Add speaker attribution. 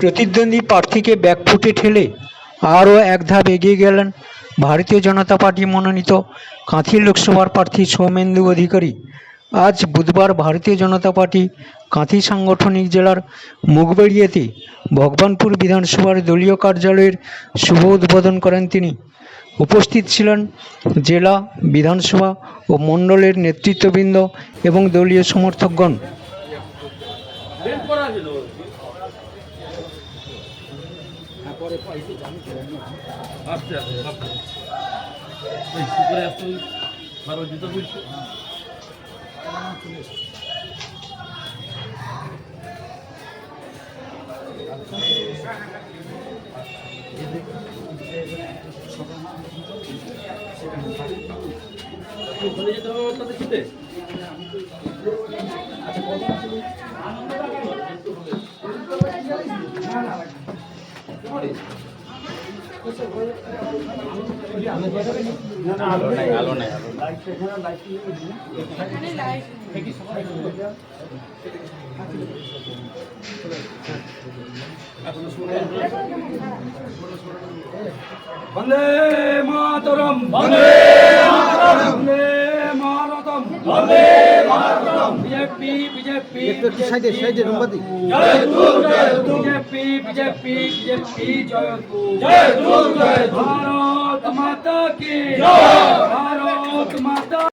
Speaker 1: প্রতিদ্বন্দ্বী প্রার্থীকে ব্যাকফুটে ঠেলে আরও এক ধাপ এগিয়ে গেলেন ভারতীয় জনতা পার্টি মনোনীত কাঁথি লোকসভার প্রার্থী সৌমেন্দু অধিকারী। আজ বুধবার ভারতীয় জনতা পার্টি কাঁথি সাংগঠনিক জেলার মুগবেড়িয়াতে ভগবানপুর বিধানসভার দলীয় কার্যালয়ের শুভ উদ্বোধন করেন তিনি। উপস্থিত ছিলেন জেলা বিধানসভা ও মণ্ডলের নেতৃত্ববৃন্দ এবং দলীয় সমর্থকগণ।
Speaker 2: আস্তে আস্তে আস্তে এই সুপারে আসতে বারবার জুতো বলছো ওখানে যেতে হবে আমার সাথে খেতে?
Speaker 3: বন্দে মাতরম বন্দে মাতরম। বন্দে মাতরম বন্দে মাতরম। বিজেপি বিজেপি
Speaker 4: সাইডে সাইডে নম্বর দিই
Speaker 3: জয় দুর্গ জয় বিজেপি বিজেপি বিজেপি জয় জয় দুর্গ জয় ভারত মাতা কি? জয়। ভারত মাতা